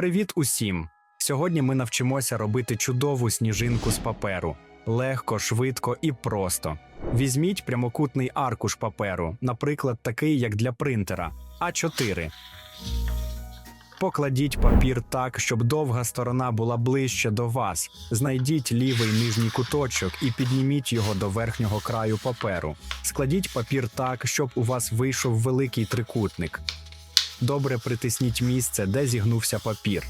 Привіт усім! Сьогодні ми навчимося робити чудову сніжинку з паперу. Легко, швидко і просто. Візьміть прямокутний аркуш паперу, наприклад, такий, як для принтера А4. Покладіть папір так, щоб довга сторона була ближче до вас. Знайдіть лівий нижній куточок і підніміть його до верхнього краю паперу. Складіть папір так, щоб у вас вийшов великий трикутник. Добре притисніть місце, де зігнувся папір.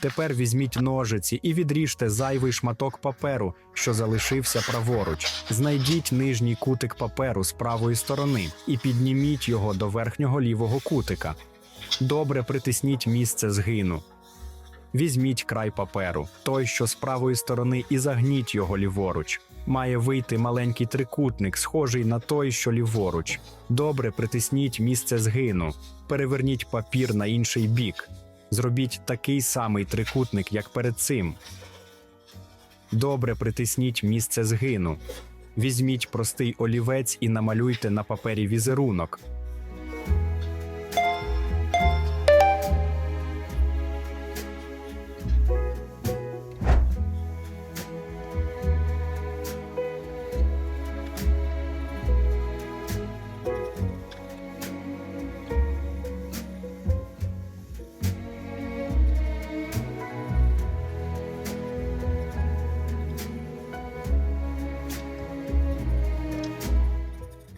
Тепер візьміть ножиці і відріжте зайвий шматок паперу, що залишився праворуч. Знайдіть нижній кутик паперу з правої сторони і підніміть його до верхнього лівого кутика. Добре притисніть місце згину. Візьміть край паперу, той, що з правої сторони, і загніть його ліворуч. Має вийти маленький трикутник, схожий на той, що ліворуч. Добре притисніть місце згину. Переверніть папір на інший бік. Зробіть такий самий трикутник, як перед цим. Добре притисніть місце згину. Візьміть простий олівець і намалюйте на папері візерунок.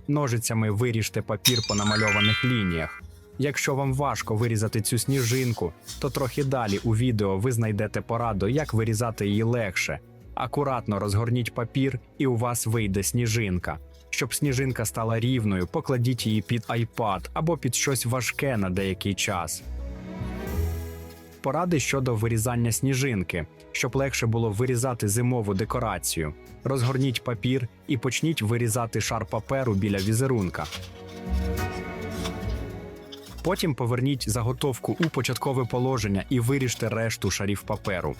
Ножицями виріжте папір по намальованих лініях. Якщо вам важко вирізати цю сніжинку, то трохи далі у відео ви знайдете пораду, як вирізати її легше. Акуратно розгорніть папір, і у вас вийде сніжинка. Щоб сніжинка стала рівною, покладіть її під iPad або під щось важке на деякий час. Поради щодо вирізання сніжинки, щоб легше було вирізати зимову декорацію. Розгорніть папір і почніть вирізати шар паперу біля візерунка. Потім поверніть заготовку у початкове положення і виріжте решту шарів паперу.